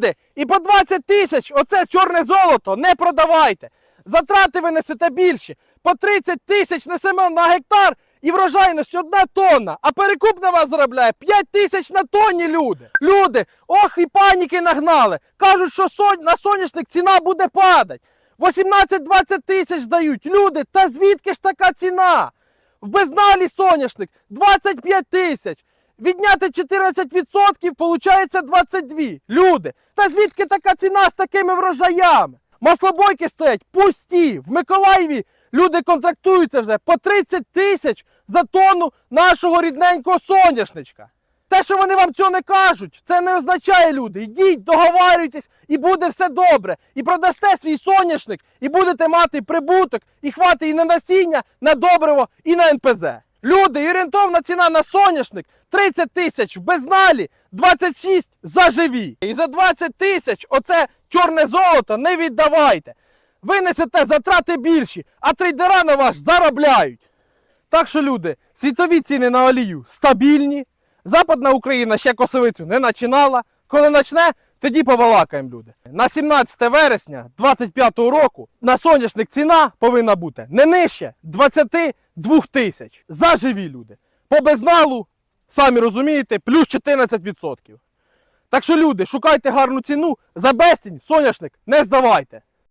Люди, і по 20 тисяч оце чорне золото не продавайте. Затрати ви несете більші. По 30 тисяч несемо на гектар і врожайність одна тонна. А перекуп на вас заробляє 5 тисяч на тонні, люди. Люди, ох і паніки нагнали. Кажуть, що на соняшник ціна буде падати. 18-20 тисяч дають. Люди, та звідки ж така ціна? В безналі соняшник 25 тисяч. Відняти 14% виходить 22. Люди, та звідки така ціна з такими врожаями? Маслобойки стоять пусті. В Миколаєві люди контрактуються вже по 30 тисяч за тонну нашого рідненького соняшничка. Те, що вони вам цього не кажуть, це не означає люди. Йдіть, договарюйтесь, і буде все добре. І продасте свій соняшник, і будете мати прибуток, і хватить і на насіння, на добриво, і на НПЗ. Люди, і орієнтовна ціна на соняшник 30 тисяч в безналі, 26 за живі. І за 20 тисяч оце чорне золото не віддавайте. Ви несете затрати більші, а трейдера на вас заробляють. Так що, люди, світові ціни на олію стабільні. Западна Україна ще косовицю не починала. Коли почне, тоді побалакаємо, люди. На 17 вересня 2025 року на соняшник ціна повинна бути не нижче 22 тисяч. За живі люди. По безналу, самі розумієте, плюс 14%. Так що, люди, шукайте гарну ціну, за безцінь соняшник не здавайте.